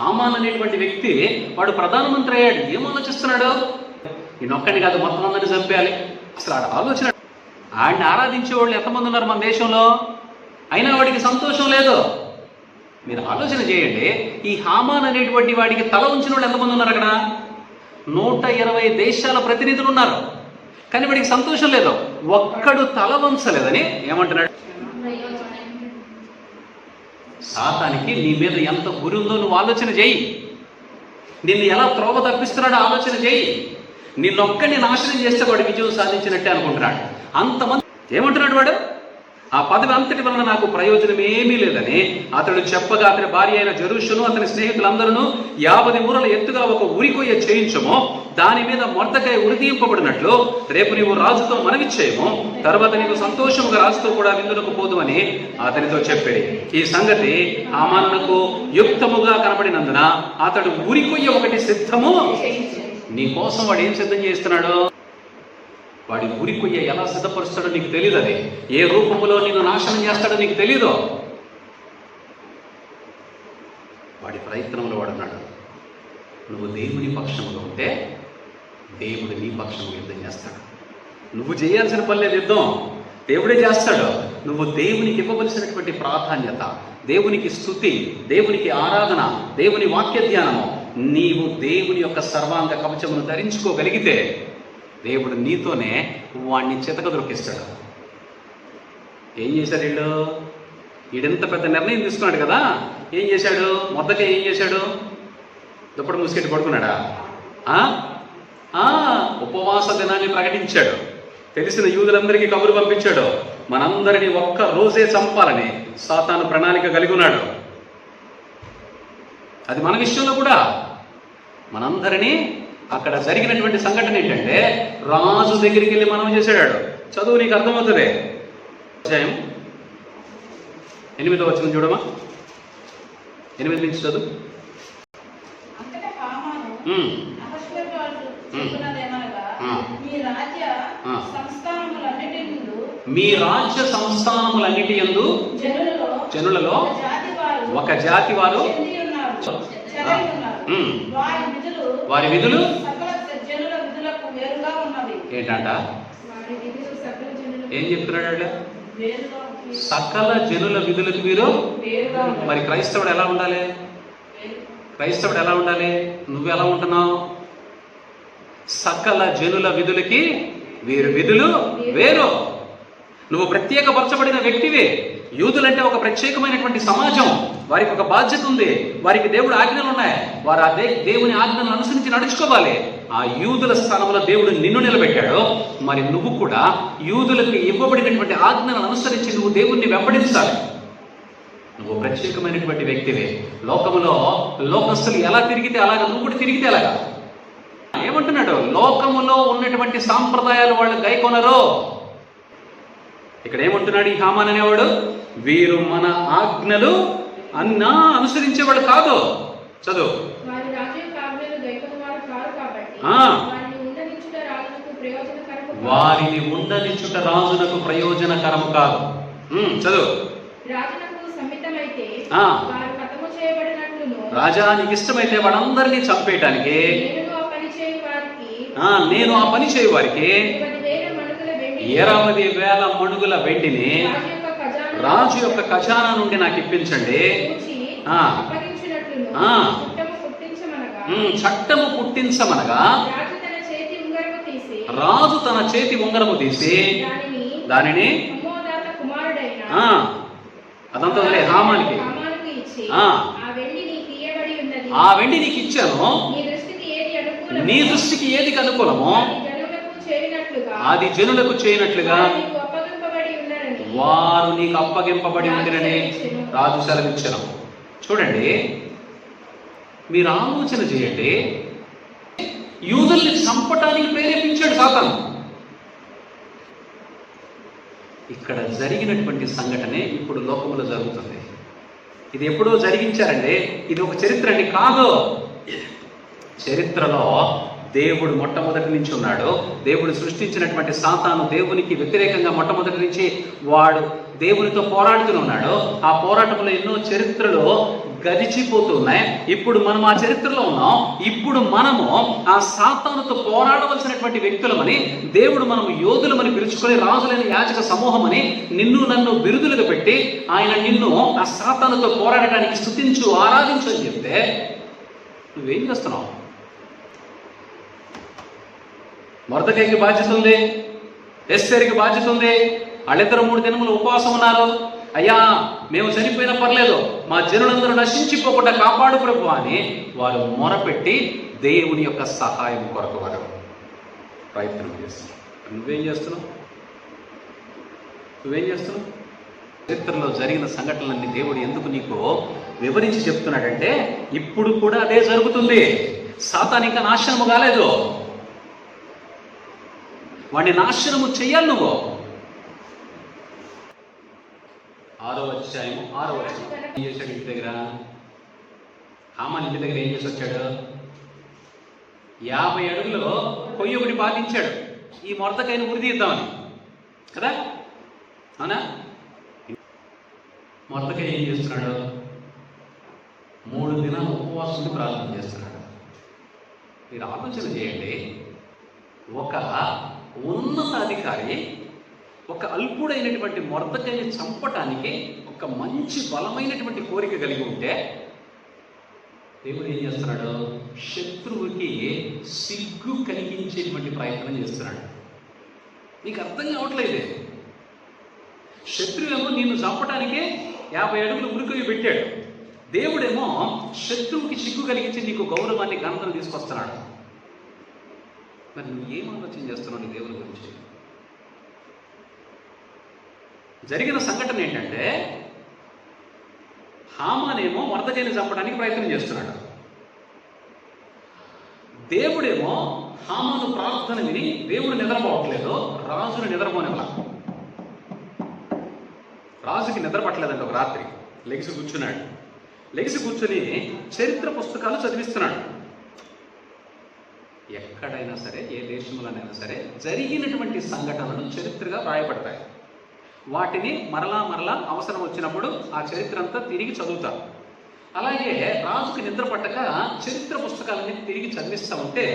హామాన్ అనేటువంటి వ్యక్తి వాడు ప్రధానమంత్రి అయ్యాడు. ఏం ఆలోచిస్తున్నాడు? ఈయనొక్కడిని కాదు మొత్తం అందరిని చంపేయాలి. అసలు ఆడ ఆలోచన ఆడిని ఆరాధించే వాళ్ళు ఎంతమంది ఉన్నారు మన దేశంలో? అయినా వాడికి సంతోషం లేదు. మీరు ఆలోచన చేయండి ఈ హామాన్ అనేటువంటి వాడికి తల ఉంచిన వాళ్ళు ఎంతమంది ఉన్నారు అక్కడ? నూట ఇరవై దేశాల ప్రతినిధులు ఉన్నారు. కానీ వాడికి సంతోషం లేదు. ఒక్కడు తల వంచలేదని ఏమంటున్నాడు? సాతానికి నీ మీద ఎంత గురి ఉందో నువ్వు ఆలోచన చేయి. నిన్ను ఎలా త్రోవ తప్పిస్తున్నాడో ఆలోచన చేయి. నిన్నొక్కడిని నాశనం చేస్తే వాడు విజయం సాధించినట్టే అనుకుంటున్నాడు. అంతమంది ఏమంటున్నాడు వాడు? ఆ పదవి అంతటి వలన నాకు ప్రయోజనం ఏమీ లేదని అతడు చెప్పగా అతని భార్య అయిన జరుషును అతని స్నేహితులందరూ యాభై మూరల ఎత్తుగా ఒక ఉరికొయ్య చేయించము. దాని మీద మొర్దకాయ ఉరితీయింపబడినట్లు రేపు నీవు రాజుతో మనవిచ్చేయము. తర్వాత నీవు సంతోషముగా రాజుతో కూడా విందులకు పోదు అని అతనితో చెప్పాడు. ఈ సంగతి ఆమాన్నకు యుక్తముగా కనబడినందున అతడు ఉరికొయ్య ఒకటి సిద్ధము. నీ కోసం వాడు ఏం సిద్ధం చేస్తున్నాడు వాడి ఉరికొయ్య ఎలా సిద్ధపరుస్తాడో నీకు తెలియదు అది ఏ రూపంలో నిన్ను నాశనం చేస్తాడో నీకు తెలీదు. వాడి ప్రయత్నంలో వాడున్నాడు. నువ్వు దేవుని పక్షంలో ఉంటే దేవుడు నీ పక్షంలో యుద్ధం చేస్తాడు. నువ్వు చేయాల్సిన పని లేదు యుద్ధం. దేవుడే చేస్తాడు. నువ్వు దేవునికి ఇవ్వవలసినటువంటి ప్రాధాన్యత దేవునికి స్థుతి దేవునికి ఆరాధన దేవుని వాక్య ధ్యానము నీవు దేవుని యొక్క సర్వాంగ కవచమును ధరించుకోగలిగితే దేవుడు నీతోనే వాణ్ణి చితక దొరికిస్తాడు ఏం చేశాడు వీళ్ళు వీడింత పెద్ద నిర్ణయం తీసుకున్నాడు కదా? ఏం చేశాడు? మొదట ఏం చేశాడు? దుప్పటి మూసుకెట్టి పడుకున్నాడా? ఆ? ఆ, ఉపవాస దినాన్ని ప్రకటించాడు. తెలిసిన యూదులందరికీ కబురు పంపించాడు. మనందరినీ ఒక్క రోజే చంపాలని సాతాను ప్రణాళిక కలిగి ఉన్నాడు. అది మన విషయంలో కూడా. మనందరినీ అక్కడ జరిగినటువంటి సంఘటన ఏంటంటే రాజు దగ్గరికి వెళ్ళి మనం చేశాడు. చదువు నీకు అర్థమవుతుంది. అధ్యాయం ఎనిమిదో వచ్చిన చూడమా? ఎనిమిది నుంచి చదువు. మీ రాజ్య. సంస్థానములన్నిటి యందు జనులలో ఒక జాతి వారు వారు విధులు? ఏంటంట? ఏం చెప్తున్నాడు. సకల జనుల విధులకు మీరు. మరి క్రైస్తవుడు ఎలా ఉండాలి. క్రైస్తవుడు ఎలా ఉండాలి? నువ్వు ఎలా ఉంటున్నావు? సకల జనుల విధులకి వీరు విధులు వేరు. నువ్వు ప్రత్యేకపరచబడిన వ్యక్తివే. యూదులంటే ఒక ప్రత్యేకమైనటువంటి సమాజం. వారికి ఒక బాధ్యత ఉంది. వారికి దేవుడు ఆజ్ఞలు ఉన్నాయి. వారు ఆ దే దేవుని ఆజ్ఞలను అనుసరించి నడుచుకోవాలి. ఆ యూదుల స్థానంలో దేవుడు నిన్ను నిలబెట్టాడు. మరి నువ్వు కూడా యూదులకు ఇవ్వబడినటువంటి ఆజ్ఞలను అనుసరించి నువ్వు దేవుణ్ణి వెంబడించాలి. నువ్వు ప్రత్యేకమైనటువంటి వ్యక్తివే. లోకములో లోకస్తులు ఎలా తిరిగితే అలాగా నువ్వు కూడా తిరిగితే అలాగా? ఏమంటున్నాడు? లోకములో ఉన్నటువంటి సాంప్రదాయాలు వాళ్ళు గైకొనరు. ఇక్కడ ఏమంటున్నాడు ఈ హామాన్ అనేవాడు? వీరు మన ఆజ్ఞలు అన్నా అనుసరించేవాడు కాదు. చదువు. వారిని ఉండనిచ్చుట రాజునకు ప్రయోజనకరము కాదు. చదువు. రాజునకు రాజా నీకు ఇష్టమైతే వాళ్ళందరినీ చంపేయటానికి నేను ఆ పని చేయి వారికి ఇరవై వేల మణుగుల వెండిని రాజు యొక్క ఖజానా నుండి నాకు ఇప్పించండి. చుట్టము పుట్టించమనగా. రాజు తన చేతి ఉంగరము తీసి దానిని అదంతా వదిలే హామానికి. ఆ. వెండి నీకు ఇచ్చాను. నీ దృష్టికి ఏది అనుకూలమో అది జనులకు చేయనట్లుగా వారు వారు నీకు అప్పగింపబడి ఉందిరని రాజు సెలవిచ్చను. చూడండి మీరు ఆలోచన చేయండి. యూదుల్ని చంపటానికి ప్రేరేపించాడు సాతాను. ఇక్కడ జరిగినటువంటి సంఘటనే ఇప్పుడు లోకంలో జరుగుతుంది. ఇది ఎప్పుడో జరిగించారండి. ఇది ఒక చరిత్ర అండి. కాదు. చరిత్రలో దేవుడు మొట్టమొదటి నుంచి ఉన్నాడు. దేవుడు సృష్టించినటువంటి సాతాను దేవునికి వ్యతిరేకంగా మొట్టమొదటి నుంచి వాడు దేవునితో పోరాడుతూ ఉన్నాడు. ఆ పోరాటంలో ఎన్నో చరిత్రలో గడిచిపోతున్నాయి ఇప్పుడు మనం ఆ చరిత్రలో ఉన్నాం. ఇప్పుడు మనము ఆ సాతానుతో పోరాడవలసినటువంటి వ్యక్తులమని దేవుడు మనము యోధులమని పిలుచుకొని రాజులైన యాజక సమూహమని నిన్ను నన్ను బిరుదులుగా పెట్టి ఆయన నిన్ను ఆ సాతానుతో పోరాడటానికి స్థుతించు ఆరాధించు అని చెప్తే నువ్వేం చేస్తున్నావు? మరదకైకి బాధ్యత ఉంది ఎస్సరికి బాధ్యత ఉంది వాళ్ళిద్దరు మూడు దినములు ఉపవాసం ఉన్నారు. అయ్యా మేము చనిపోయినా పర్లేదు. మా జనులందరూ నశించిపోకుండా కాపాడు ప్రభు అని వారు మొరపెట్టి దేవుని యొక్క సహాయం కొరకు వారు ప్రయత్నం చేస్తున్నారు. నువ్వేం చేస్తున్నావు? నువ్వేం చేస్తున్నావు? చరిత్రలో జరిగిన సంఘటనలన్నీ దేవుడు ఎందుకు నీకు వివరించి చెప్తున్నాడంటే ఇప్పుడు కూడా అదే జరుగుతుంది. సాతాన్ ఇంకా నాశనము కాలేదు. వాడిని నాశనము చెయ్యాలి నువ్వు. ఆరో అధ్యాయము ఆరో అధ్యాయం ఏం చేశాడు ఇంటి దగ్గర? హామాన్ ఇంటి దగ్గర ఏం చేసి వచ్చాడు యాభై అడుగులో కొయ్యి ఒకటి బాధించాడు ఈ మొరతకైన ఉరి తీద్దామని. కదా? అవునా? మొరతకాయ ఏం చేస్తున్నాడు? మూడు దినాలు ఉపవాసం ప్రారంభం ప్రార్థన చేస్తున్నాడు. మీరు ఆలోచన చేయండి. ఒక ఉన్నతాధికారి ఒక అల్పుడైనటువంటి మొరతకాయని చంపటానికి ఒక మంచి బలమైనటువంటి కోరిక కలిగి ఉంటే దేవుడు ఏం చేస్తున్నాడు? శత్రువుకి సిగ్గు కలిగించేటువంటి ప్రయత్నం చేస్తున్నాడు. నీకు అర్థం కావట్లేదు. శత్రువేమో నిన్ను చంపటానికే యాభై అడుగులు ఉరికొయ్యి పెట్టాడు. దేవుడేమో శత్రువుకి సిగ్గు కలిగించి నీకు గౌరవాన్ని ఘనతను తీసుకొస్తున్నాడు. మరి నువ్వు ఏం ఆలోచన చేస్తున్నావు నీ దేవుని గురించి? జరిగిన సంఘటన ఏంటంటే హామానేమో వరదజని చంపడానికి ప్రయత్నం చేస్తున్నాడు. దేవుడేమో హామాను ప్రార్థన విని దేవుడు నిద్రపోవట్లేదు రాజును నిద్రపోనివ్వాల. రాజుకి నిద్రపట్టలేదండి ఒక రాత్రి. లెగిసి కూర్చున్నాడు. లెగిసి కూర్చుని చరిత్ర పుస్తకాలు చదివిస్తున్నాడు. ఎక్కడైనా సరే ఏ దేశంలోనైనా సరే జరిగినటువంటి సంఘటనలు చరిత్రగా రాయబడతాయి. వాటిని మరలా మరలా అవసరం వచ్చినప్పుడు ఆ చరిత్ర అంతా తిరిగి చదువుతారు. అలాగే రాజుకి నిద్ర పట్టక చరిత్ర పుస్తకాలన్నీ తిరిగి చదివిస్తూ ఉంటే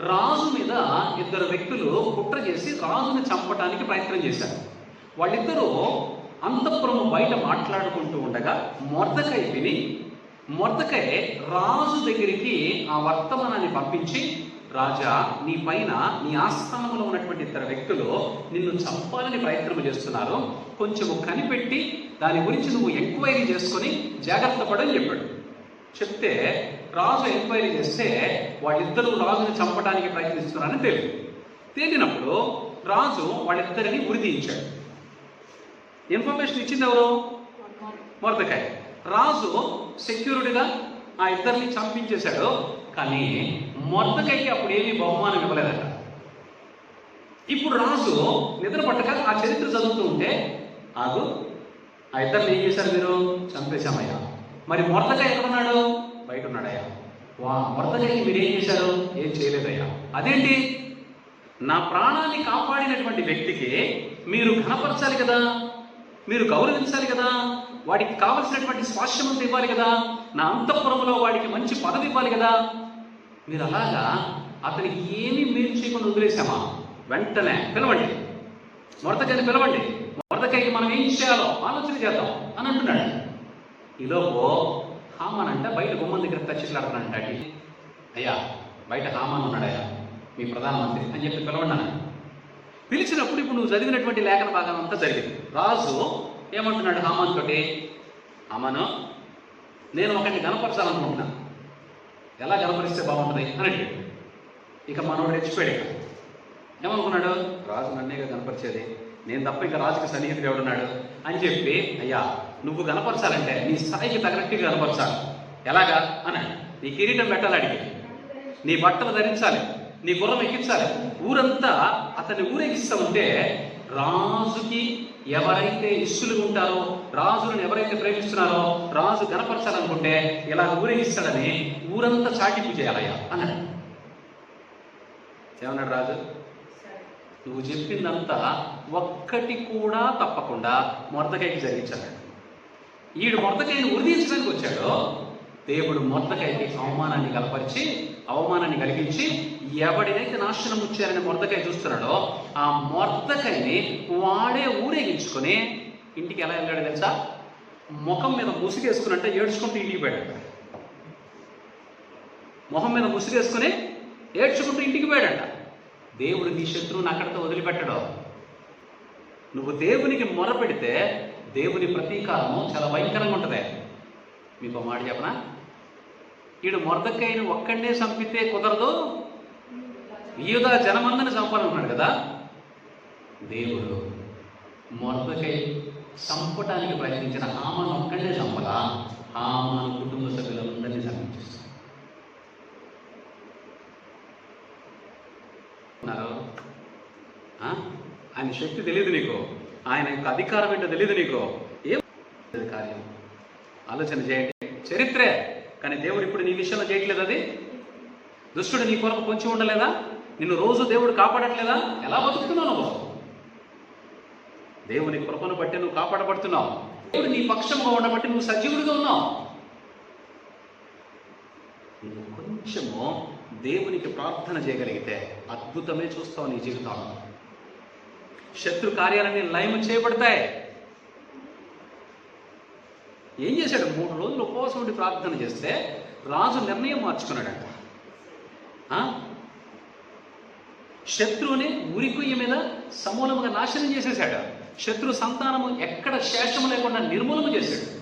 రాజు మీద ఇద్దరు వ్యక్తులు కుట్ర చేసి రాజుని చంపడానికి ప్రయత్నం చేశారు. వాళ్ళిద్దరూ అంతఃపురము బయట మాట్లాడుకుంటూ ఉండగా మొర్దకై విని మొర్దకై రాజు దగ్గరికి ఆ వర్తమానాన్ని పంపించి రాజా నీ పైన నీ ఆస్థానంలో ఉన్నటువంటి ఇద్దరు వ్యక్తులు నిన్ను చంపాలని ప్రయత్నం చేస్తున్నారు. కొంచెము కనిపెట్టి దాని గురించి నువ్వు ఎంక్వైరీ చేసుకొని జాగ్రత్త పడని చెప్పాడు. చెప్తే రాజు ఎంక్వైరీ చేస్తే వాళ్ళిద్దరూ రాజుని చంపడానికి ప్రయత్నిస్తున్నారని తెలియదు. తేలినప్పుడు రాజు వాళ్ళిద్దరిని ఉరిదీయించాడు ఇన్ఫర్మేషన్ ఇచ్చింది ఎవరు? మొరదకాయ రాజు సెక్యూరిటీగా ఆ ఇద్దరిని చంపించేశాడు. కానీ మొదకయ్యి అప్పుడు ఏమీ బహుమానం ఇవ్వలేదట. ఇప్పుడు రాజు నిద్ర పట్టక ఆ చరిత్ర చదువుతూ ఉంటే ఆగు ఆ ఇద్దరిని ఏం చేశారు మీరు? చంపేశామయ్యా. మరి మొరదకాయ ఎక్కడున్నాడు? బయట ఉన్నాడయ్యా వా మొరదకాయకి మీరు ఏం చేశారు? ఏం చేయలేదయ్యా. అదేంటి? నా ప్రాణాన్ని కాపాడినటువంటి వ్యక్తికి మీరు ఘనపరచాలి కదా మీరు గౌరవించాలి కదా వాడికి కావలసినటువంటి స్వాస్థ్యమంతా ఇవ్వాలి కదా నా అంతఃపురంలో వాడికి మంచి పదవి ఇవ్వాలి కదా మీరు అలాగా అతనికి ఏమీ మేలు చేయకుండా వదిలేసామా వెంటనే పిలవండి. మొరతకాయని పిలవండి. మొరతకాయకి మనం ఏం చేయాలో ఆలోచన చేద్దాం అని అంటున్నాడు. ఈలోపు హామాన్ అంటే బయట గుమ్మం దగ్గర తచ్చిట్లాడుతున్నాడు డాడీ. అయ్యా బయట హామాన్ ఉన్నాడయ్యా మీ ప్రధానమంత్రి అని చెప్పి పిలవండి పిలిచినప్పుడు ఇప్పుడు నువ్వు చదివినటువంటి లేఖన భాగం అంతా జరిగింది. రాజు ఏమంటున్నాడు హామాన్ తోటి? హామాను నేను ఒకటి కనపరచాలనుకుంటున్నాను ఎలా కనపరిస్తే బాగుంటుంది? అని అడిగాడు. ఇక మనోడు రెచ్చిపోయాడు ఇక. ఏమనుకున్నాడు? రాజు నన్నేగా కనపరిచేది నేను తప్ప ఇంకా రాజుకి సన్నిహితుడు ఎవడున్నాడు? అని చెప్పి అయ్యా నువ్వు కనపరచాలంటే నీ స్థాయికి తగినట్టుగా కనపరచాలి ఎలాగా? అని నీ కిరీటం పెట్టాలి అడిగి నీ బట్టలు ధరించాలి. నీ గుర్రం ఎక్కించాలి. ఊరంతా అతన్ని ఊరేగిస్తూ ఉంటే రాజుకి ఎవరైతే ఇష్యులు ఉంటారో రాజులను ఎవరైతే ప్రేమిస్తున్నారో రాజు కనపరచాలనుకుంటే ఇలా ఊరేగిస్తాడని ఊరంతా చాటింపు చేయాలయ్యా అన్నాడు ఏమన్నాడు రాజు? నువ్వు చెప్పిందంతా ఒక్కటి కూడా తప్పకుండా మొరదకైకి జరిగించాడు ఈడు మొర్దకైని ఉరిదించడానికి వచ్చాడో దేవుడు మొర్దకైకి అవమానాన్ని కలపరిచి అవమానాన్ని కలిగించి ఎవడినైతే నాశనం వచ్చారని మొర్దకాయ చూస్తున్నాడో ఆ మొర్దకాయని వాడే ఊరేగించుకొని ఇంటికి ఎలా వెళ్ళాడు తెలుసా? ముఖం మీద ముసుగేసుకున్నట్టే ఏడ్చుకుంటూ ఇంటికి పోయాడు. మొహం మీద ముసిరేసుకుని ఏడ్చుకుంటూ ఇంటికి పోయాడంట. దేవుడు నీ శత్రువుని అక్కడితో వదిలిపెట్టడం. నువ్వు దేవునికి మొర పెడితే దేవుని ప్రతీకారము చాలా భయంకరంగా ఉంటుంది. మీకు మాట చెప్పనా? ఈడు మొరదక్కైన ఒక్కడే చంపితే కుదరదు. ఈయుధ జనమందని చంపాలనుకున్నాడు కదా. దేవుడు మొరదకై చంపటానికి ప్రయత్నించిన హామను ఒక్కడే చంపగా హామను కుటుంబ సభ్యులందరినీ చంపించేస్తాడు ఉన్నారు ఆ? ఆయన శక్తి తెలియదు నీకు. ఆయన యొక్క అధికారం ఏంటో తెలియదు నీకు. ఏం కార్యం? ఆలోచన చేయండి. చరిత్రే. కానీ దేవుడు ఇప్పుడు నీ విషయంలో చేయట్లేదు అది. దుష్టుడు నీ కొరకు పొంచి ఉండలేదా? నిన్ను రోజు దేవుడు కాపాడట్లేదా? ఎలా బతుకుతున్నావు నువ్వు? దేవుని కృపను బట్టి నువ్వు కాపాడబడుతున్నావు. దేవుడు నీ పక్షంగా ఉండబట్టి నువ్వు సజీవుడిగా ఉన్నావు. నువ్వు కొంచెము దేవునికి ప్రార్థన చేయగలిగితే అద్భుతమే చూస్తావు నీ జీవితంలో. శత్రు కార్యాలన్నీ లయం చేయబడతాయి ఏం చేశాడు? మూడు రోజులు ఉపవాసం ఉండి ప్రార్థన చేస్తే రాజు నిర్ణయం మార్చుకున్నాడంట. శత్రువుని ఉరికొయ్య మీద సమూలముగా నాశనం చేసేశాడు. శత్రు సంతానము ఎక్కడ శేషము లేకుండా నిర్మూలన చేశాడు.